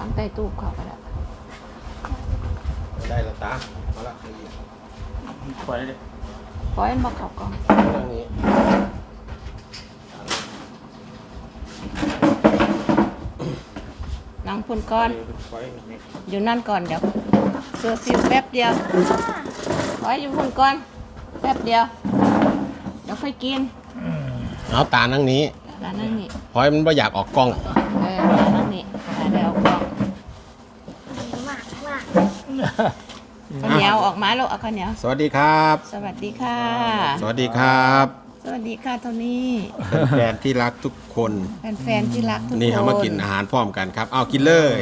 วางใต้ตู้เขาก็ได้ได้และตาเอาละนี่ปล่อยเลยปล่อยมันมาเข้ากล่องเรื่องนี้นั่งพุ่นก่อน ปล่อยนี่อยู่นั่นก่อนเดี๋ยวเสือสิวแป๊บเดียวปล่อยอยู่พุ่นก่อนแป๊บเดียวเดี๋ยวค่อยกินเอาตานั่งนี้แล้วนั่งนี่เพราะมันไม่อยากออกกล้อง เออแล้วนั่งนี่อะเดี๋ยวเอากล่อง มากมาก ข้าวเหนียวออกมาลูกเอาข้าวเหนียว สวัสดีครับ สวัสดีค่ะ สวัสดีครับสวัสดีค่ะโทนี่แฟนๆที่รักทุกคน แฟนๆที่รักทุกคน นี่เขามากินอาหารพร้อมกันครับ เอากินเลย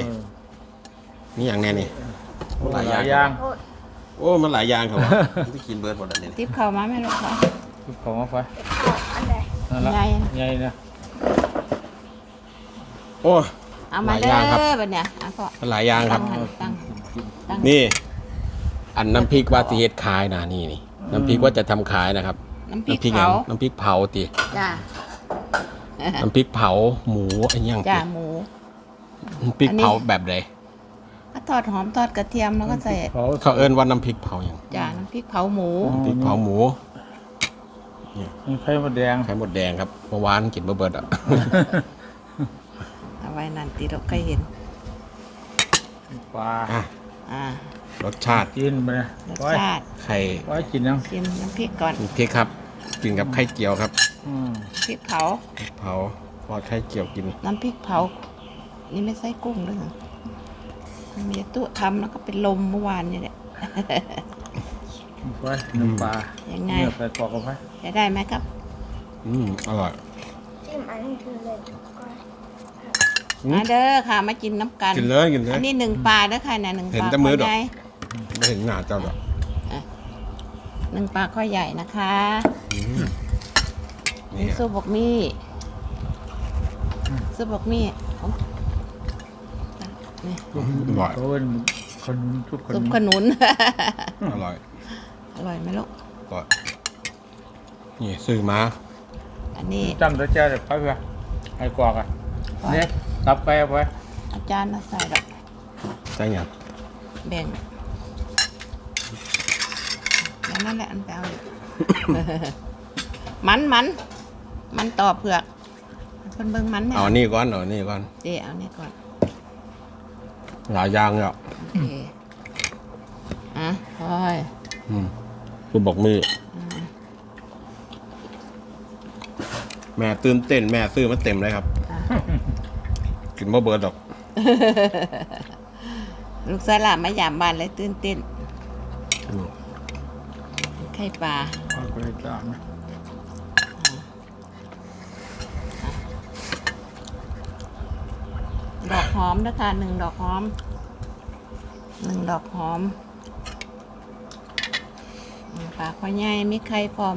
นี่อย่างแน่นี่หลายอย่าง โอ้ยโอ้มันหลายอย่างครับว่าที่กินเบิร์ดหมดแล้วเนี่ยทิปเข้ามาไหมลูกคะทุกของมาไฟเอาอันไหนนั่นละใหญ่ใหญ่นะโอ้เอามาหลายเด้อย่างครับอบัดเนี่ยเอาพ่อมันหลายอย่างครับตั้งหั นตั้งตั้งนี่ อันน้ำพริกว่าสิเฮ็ดขายนะนี่นี่น้ำพริกว่าจะทำขายนะครับน้ำพริกหยัเผาน้ำพริกเผาติจ้าน้ำพริกเผาหมูไอ้หยังจ้าติหมู น้ำพริกเผาแบบไหนก็ทอดหอมทอดกระเทียมแล้วก็ใส่เขาเขาเอิ้นว่าน้ำพริกเผาอย่างจ้าน้ำพริกเผาหมู น้ำพริกเผาหมูมีไข่มดแดงไข่มดแดงครับเมื่อวานกินเบอร์เบิร์ดอะ เอาไว้นั่นตีเราเคยเห็น ปลาอะ อ่ารสชาติกินไปนะรสปล่อยชาติไข่ปล่อยกินยังกินน้ำพริกก่อนพริกครับ กินกับไข่เจียวครับอืมพริกเผาเผาทอดไข่เจียวกิน น้ำพริกเผา นี่ไม่ใส่กุ้งด้วยเหรอมีตู้ทำแล้วก็เป็นลมเมื่อวานนี่แหละปล่อยน้ำปลายังไง เนื้อไปกรอกกันไปจะได้ไหมครับ อืมอร่อย จิ้มอันนี้คือเลยก็อื มมาเด้อค่ะมากินน้ำกันกินเลยกินเลอัยนนี้หนึ่งปลาเด้อค่ะเนี่ยหนึ่งเห็ปนลาแต่มือดอกข้ใหญ่ไม่เห็นหน้าเจ้าหรอกหนึ่งปลาข้อใหญ่นะคะอืมนี่นี่ซุปบกมี่ซุปบกมี่ของนี่อร่อยเขาเป็นขนุนทุกขซุปนุนขนุน อร่อยอร่อยไหมลูกอร่อยนี่ซื้อมาอันนี้จำตัวเจ้าเด็กไปเพื่อให้กรอกอะเนี่ย ตับไก่เอาไปอาจารย์น่ะใส่ดอกใช่ยังแบ่งแล้วนั่นแหละอันแปลวมันมันมันต่อเผือกเพิ่นเบิ่งมันแม่เอาอันนี่ก่อนเอาอันนี่ก่อนเดี๋ยวเอาเนี่ยก่อนหลายอย่างแล้วโอเคอะพอยอืมคุณบอกมืออแม่ตื่นเต้นแม่ซื้อมาเต็มเลยครับกิน บ่เบิร์ดดอก ลูกสาวหลานมาหยามบ้านเลยตื่นเต้นอืมไข่ปลาเอาไปตามนะดอกหอมนะคะหนึ่งดอกหอมหนึ่งดอกหอมอืมปลาข้อใหญ่มีไข่พร้อม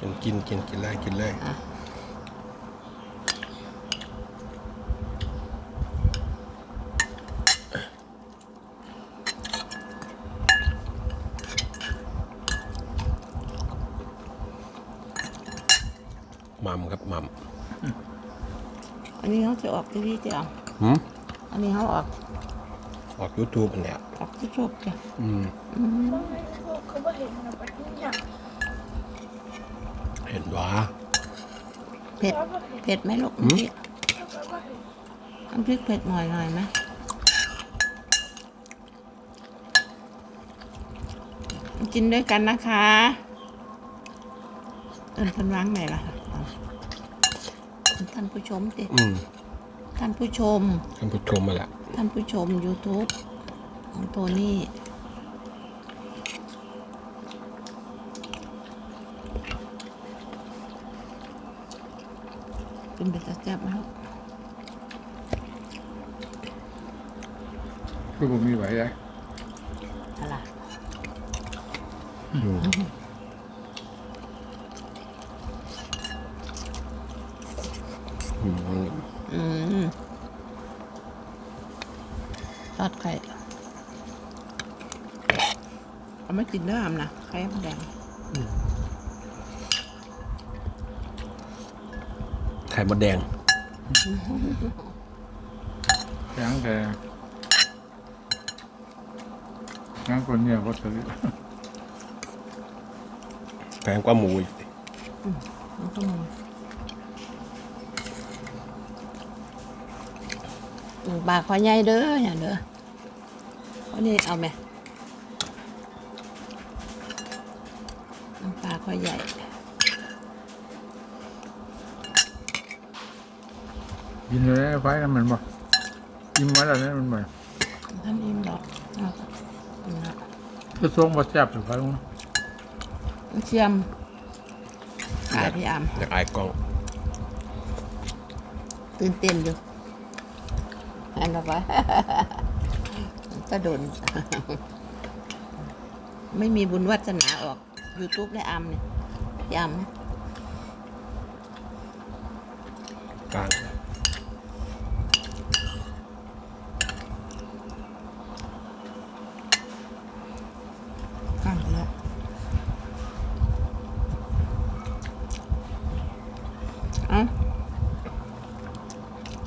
กินกินกินกินเลยกินเลย อะ มัมครับมัม อันนี้เขาจะออกทีวีจะเอาหืมอันนี้เขาออกออกยูทูบเนี่ยออกที่ชอบจ้ะอืมอืมเขาไม่เห็นนะปัจจุบันเห็นว่าเผ็ดเผ็ดไหมลูกอืมน้ำพริกน้ำพริกเผ็ดหน่อยหน่อยไหมกินด้วยกันนะคะเอินเพันวางไหนล่ะเอาท่านผู้ชมติอืม ท่านผู้ชม ท่านผู้ชมมาแหละท่านผู้ชม YouTube ของโทนี่เป็นแบบแซ่บๆไหมครับคือผมมีไหวเลยอะไรอืมอืมอืมท อดไข่เอาไม่กินน้ำนะไข่มดแดงไข่มดแดงแข็งแต่แข็งคนเนี่ยก็ซื้อแพงกว่าหมูอีกมันก็มีหนึ่งบาทขอใหญ่เด้ออย่าเด้อเอานี่เอาไหมน้ำปลาขอใหญ่กินเลยไฟนั่นมันบ่กินไว้แล้วเนี่ยมันบ่ท่านอิ่มดอกเอาค่ะเอาละก็ช่วงบ่แซ่บอยู่ไฟลงเชียมขายพี่อามอยากอายกล้องตื่นเต้นอยู่แอนบอกว่า ก็โดน ไม่มีบุญวัฒนาออก YouTube ได้อามเนี่ยพี่อามนะกลางข้างแล้วเอ้า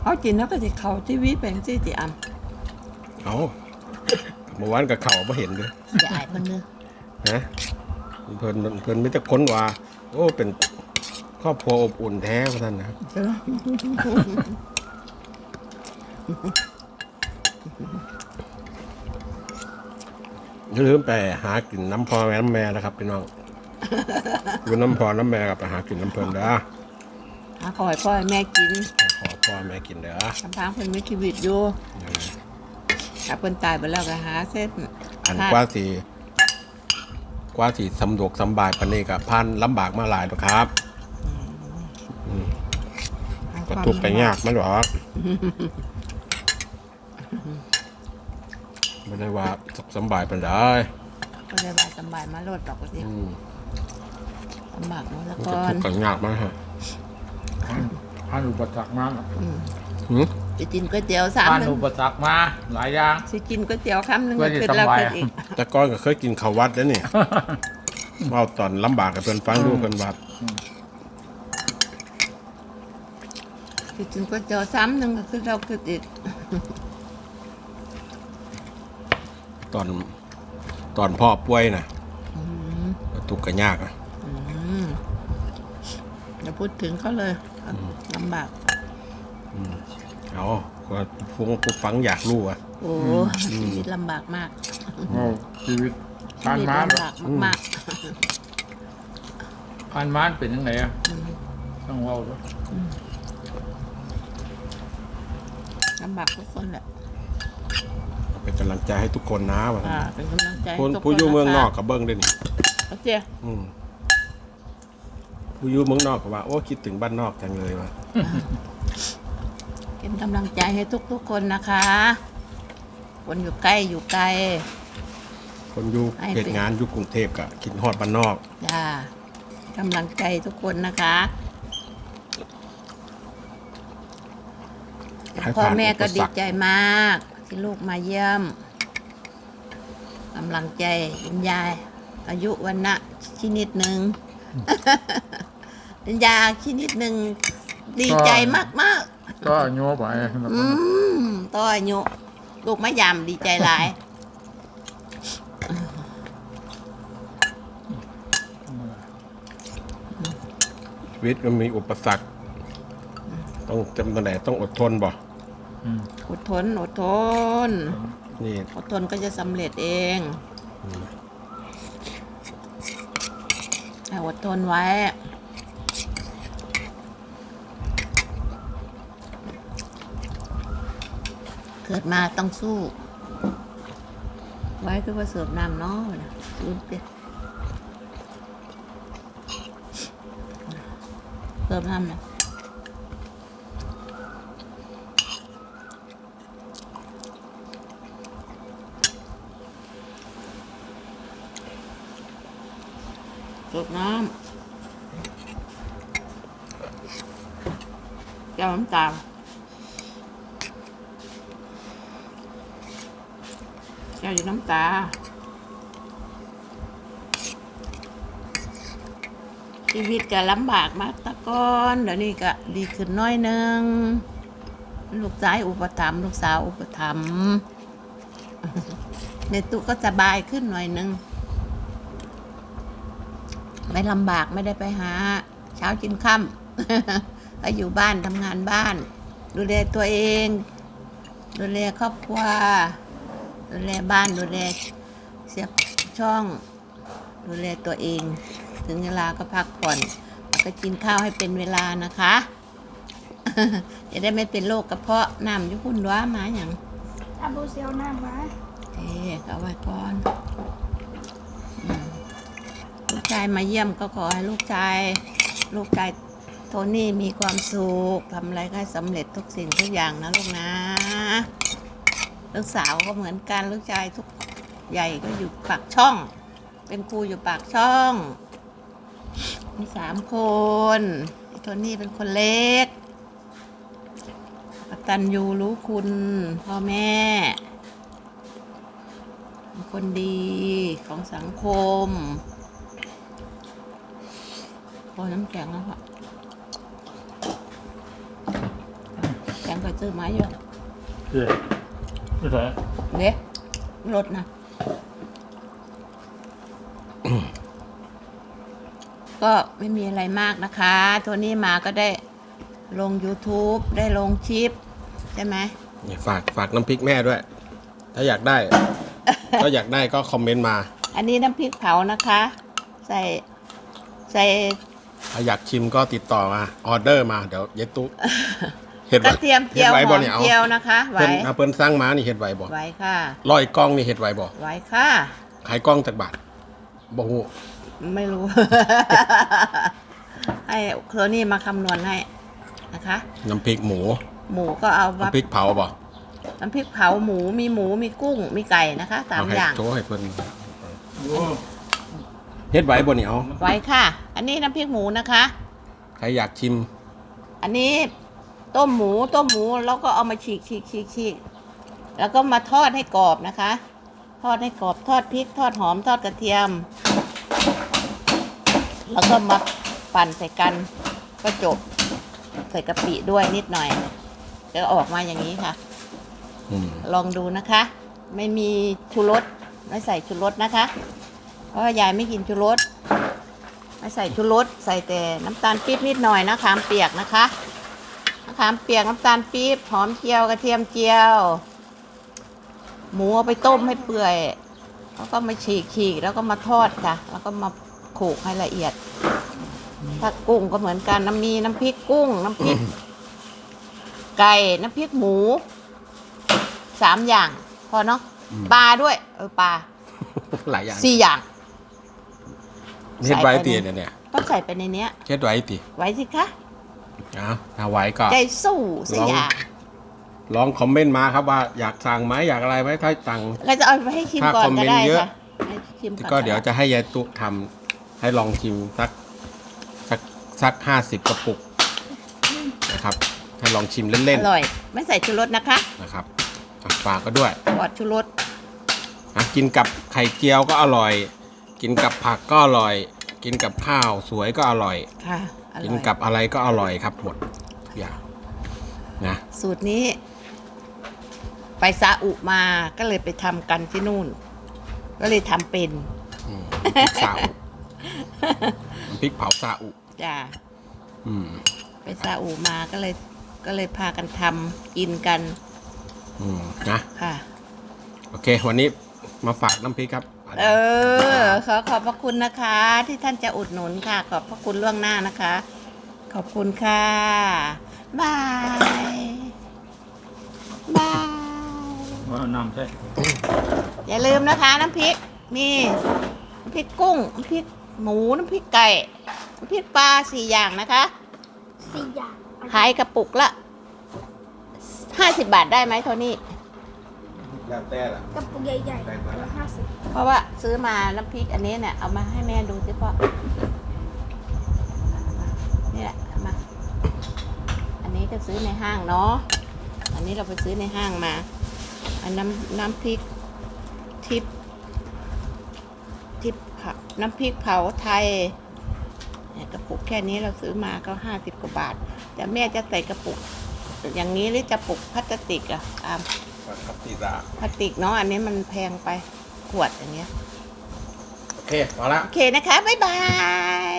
เขากินแล้วก็จะเขาทีวีเป็นที่ติอามเอา เมื่อวานกับเขาไม่เห็นเลยอย่าอายคนเนื้อนะเพิ่นเพิ่นไม่จะค้นว่า โอ้เป็นครอบครัวอบอุ่นแท้พท่านนะครับใช่ไหมอย่าลืมไปหากินน้ำพอแม่น้ำแม่นะครับพี่น้องอยู่น้ำพอน้ำแม่กับไปหากินน้ำเพลินเด้อหาขอให้พ่อให้แม่กินขอพ่อแม่กินเด้อทำพังเพิ่นมีชีวิตอยู่ ถ้าเพิ่นตายไปแล้วก็หาเส้นอันกว่าสีกว่าสีสำดวกสำบายปานนี้กับพันลำบากมาหลายตัวครับหาคก็วามทุกข์ไปยากมันหรอกไม่ได้ว่าสุขสำบายปานใดก็เลยบายสำบายมาโลดดอกก็สิอืมลำบากมาแล้วมันก่ก็อทุนกข์กันยากมากฮะผ่านอุปสรรคมา หืมจะกินก๋วยเตี๋ยวสามผ่านหนึ่งอุปสรรคมา หลายอย่าง สิกินก๋วยเตี๋ยวคำหนึ่งเพื่ก็อที่ขึ้นแล้วสบายขึ้นอีกแต่ก้อนก็เคยกินข้าววัดแล้วนี่ เว่าตอนลำบากกับเพิ่นฟังดูเพิ่นว่าสิกินก๋วยเตี๋ยวสามหนึ่งก็ขึ้นแล้วขึ้นอีกตอนตอนพ่อป่วยน่ะอืมทุกข์กันยากอะอืมอย่าพูดถึงเขาเลยลำบาก เอาก็ฟงผู้ฟังอยากรู้อะ โอ้ชีวิตลำบากมากโอ้ชีวิตชีผ่านวิตมาลำบากมากผ่านมาเป็นยังไงอะต้องเว้าด้วยๆลำบากทุกคนแหละเป็นกำลังใจให้ทุกคนนะว่าอ่าเป็นกำลังใจให้คนทุกผู้อยู่ะคะเมืองนอกกับเบิ้งด้วยนี่โอเคอืมผู้อยู่เมืองนอกก็ว่า โอ้คิดถึงบ้านนอกจังเลยว่ะ เป็นกำลังใจให้ทุกๆคนนะคะ คนอยู่ใกล้อยู่ไกล คนอยู่ให้เหเป็นตุงานอยู่กรุงเทพกับคิดฮอดบ้านนอกจ้ากำลังใจทุกคนนะคะให้พ่อผ่านแม่ก็อุปดีสรรคใจมาก ที่ลูกมาเยี่ยมกำลังใจคุณยาย อายุวันนะชินิดหนึ่งคุณยายชินิดหนึ่งดีใจมากมาก ก็โยไปแล้วๆก็อืมต่ออายุลูกมายำดีใจหลาย ชีวิตมันมีอุปสรรค ต้องจำตำแหน่งต้องอดทนบ่อืมอดทน อดทน นี่อดทนก็จะสำเร็จเองให้อดทนไว้ เกิดมาต้องสู้ ไว้คือว่าเสิร์ฟน้ำเน้อนะสู้เด็เสิร์ฟน้ำนะเสิร์ฟน้ำแก้วน้ำตาล แก้วอยู่น้ำตา ชีวิตก็ลำบากมากตะก้อนเดี๋ยวนี้ก็ดีขึ้นน้อยหนึง ลูกชายอุปถัมภ์ลูกสาวอุปถัมภ์ในตุก็สบายขึ้นหน่อยนึง ไม่ลำบากไม่ได้ไปหา เช้ากินค่ำก็อยู่บ้านทำงานบ้าน ดูแลตัวเอง ดูแลครอบครัว ดูแลบ้านดูแลเสียบช่อง ดูแลตัวเอง ถึงเวลาก็พักผ่อนแล้วก็กินข้าวให้เป็นเวลานะคะจะได้ไม่เป็นโรคกระเพาะน้ำอยุคุณว้ามาอย่างอาบูเซียวหน้ามาเอ๊ะเอาไว้ก่อนอืมลูกชายมาเยี่ยมก็ขอให้ลูกชาย ลูกชายโทนี่มีความสุขทำอะไรก็ให้สำเร็จทุกสิ่งทุกอย่างนะลูกนะ ลูกสาวก็เหมือนกันลูกชายทุกใหญ่ก็อยู่ปากช่อง เป็นครูอยู่ปากช่อง มีสามคนไอ้โทนี่เป็นคนเล็กกตันยูรู้คุณพ่อแม่เป็นคนดีของสังคมพอน้ำแข็งแล้วค่ะแข็งก็ซื้อไม้เยอะเฮ้ย ไม่ใช่เด็กรถนะ ก็ไม่มีอะไรมากนะคะ ตัวนี้มาก็ได้ลง YouTube ได้ลงคลิป ใช่ไหมนี่ฝากฝากน้ำพริกแม่ด้วย ถ้าอยากได้ ก็อยากได้ก็คอมเมนต์มา อันนี้น้ำพริกเผานะคะ ใส่ใส่ถ้าอยากชิมก็ติดต่อมา ออเดอร์มาเดี๋ยวเย็ดตุ เห็ดกไว้ระเทียมเจียวเห็ดหไว้อบ่มเนี่ยเอาเจียวนะคะไหวเพิ่นเอาเพิ่นสร้างมานี่เห็ดไว้บ่ไหวค่ะร้อยกล้องนี่เห็ดไว้บ่ไหวค่ะ ขายกล้องจากบาทบ่ฮู้ไม่รู้ ให้โคลนี่มาคำนวณให้นะคะ น้ำพริกหมูหมูก็เอามาน้ำพริกเผาบ่น้ำพริกเผาหมูมีหมูมีกุ้งมีไก่นะคะสามให้อย่างโชว์ให้เพิ่นโอ้เฮ็ดไว้บ่เนี่ยเอาไว้ค่ะ อันนี้น้ำพริกหมูนะคะ ใครอยากชิม อันนี้ ต้มหมูต้มหมูแล้วก็เอามาฉีกฉีกฉีกฉีกแล้วก็มาทอดให้กรอบนะคะ ทอดให้กรอบทอดพริก ทอดหอมทอดกระเทียม แล้วก็มาปั่นใส่กันก็จบใส่กะปิด้วยนิดหน่อยจะออกมาอย่างนี้ค่ะอืมลองดูนะคะ ไม่มีชูรสไม่ใส่ชูรสนะคะ เพราะว่ายายไม่กินชูรสไม่ใส่ชูรสใส่แต่น้ำตาลปี๊บนิดหน่อยนะขามเปียกนะคะมะ ขามเปียกน้ำตาลปี๊บหอมเจียวกระเทียมเจียว หมูเอาไปต้มให้เปื่อย แล้วก็มาฉีกฉีกแล้วก็มาทอดค่ะ แล้วก็มาโขลกให้ละเอียด ถ้ากุ้งก็เหมือนกันน้ำมีน้ำพริกกุ้ง น้ำพริก ไก่น้ำพริกหมูสามอย่าง พอเนาะปลาด้วย เออปลาหลายอย่างสี่อย่าง เฮ็ดไว้ใส่ไปติในเนี่ยเนี่ยก็ใส่ไปในเนี้ย เฮ็ดไว้ติไว้สิคะ เอาถ้าไว้ก็ใจสู้สี่ลองอย่างลองคอมเมนต์มาครับว่าอยากสั่งไหมอยากอะไรไหมถ้าสั่งเราจะเอาไปให้ชิมถ้าก่อนคอมเมก็นต์ได้เยอะ ค่ะให้ชิมก่อนก็เดี๋ยวจะให้ยายตุทำให้ลองชิมสักสักสักห้าสิบกระปุกนะครับ ให้ลองชิมอเล่นร่อย ไม่ใส่ชูรสนะคะๆนะครับอะฝากก็ด้วยปลอดชูรสอะกินกับไข่เจียวก็อร่อย กินกับผักก็อร่อย กินกับข้าวสวยก็อร่อย ค่ะ อร่อย กินกับอะไรก็อร่อยครับหมดทุกอย่างนะสูตรนี้ ไปซาอุมาก็เลยไปทำกันที่นู่น ก็เลยทำเป็นอืมน้ำพริกซาอุน้ำพริกเผาซาอุจ้าอืมไปซาอุมาก็เลยก็เลยพากันทำกินกันอืมนะ ค่ะ โอเค วันนี้มาฝากน้ำพริกครับ เออ ขอขอบพระคุณนะคะ ที่ท่านจะอุดหนุนค่ะ ขอบพระคุณล่วงหน้านะคะ ขอบคุณค่ะบายบายว่าน้ำใช่อย่าลืมนะคะน้ำพริกมีน้ำพริกกุ้งน้ำพริกหมูน้ำพริกไก่น้ำพริกปลาสี่อย่างนะคะสี่อย่างขายกระปุกละห้าสิบบาทได้ไหมโทนี่ แล้วแต่ละกระปุกใหญ่ๆอันละห้าสิบเพราะว่าซื้อมาน้ำพริกอันนี้เนี่ยเอามาให้แม่ดูสิพ่อนี่แหละเอามา อันนี้ก็ซื้อในห้างเนาะ อันนี้เราไปซื้อในห้างมา อันน้ำน้ำพริกทิพย์ทิพย์เผาน้ำพริกเผาไทยเนี่ยกระปุกแค่นี้เราซื้อมาก็ห้าสิบกว่าบาท แต่แม่จะใส่กระปุก อย่างนี้หรือจะปลุกพลาสติกอะตาม ครับตีตาพลาสติกเนาะอันนี้มันแพงไปขวดอย่างเงี้ย โอเคพอละ โอเคนะคะ บ๊ายบาย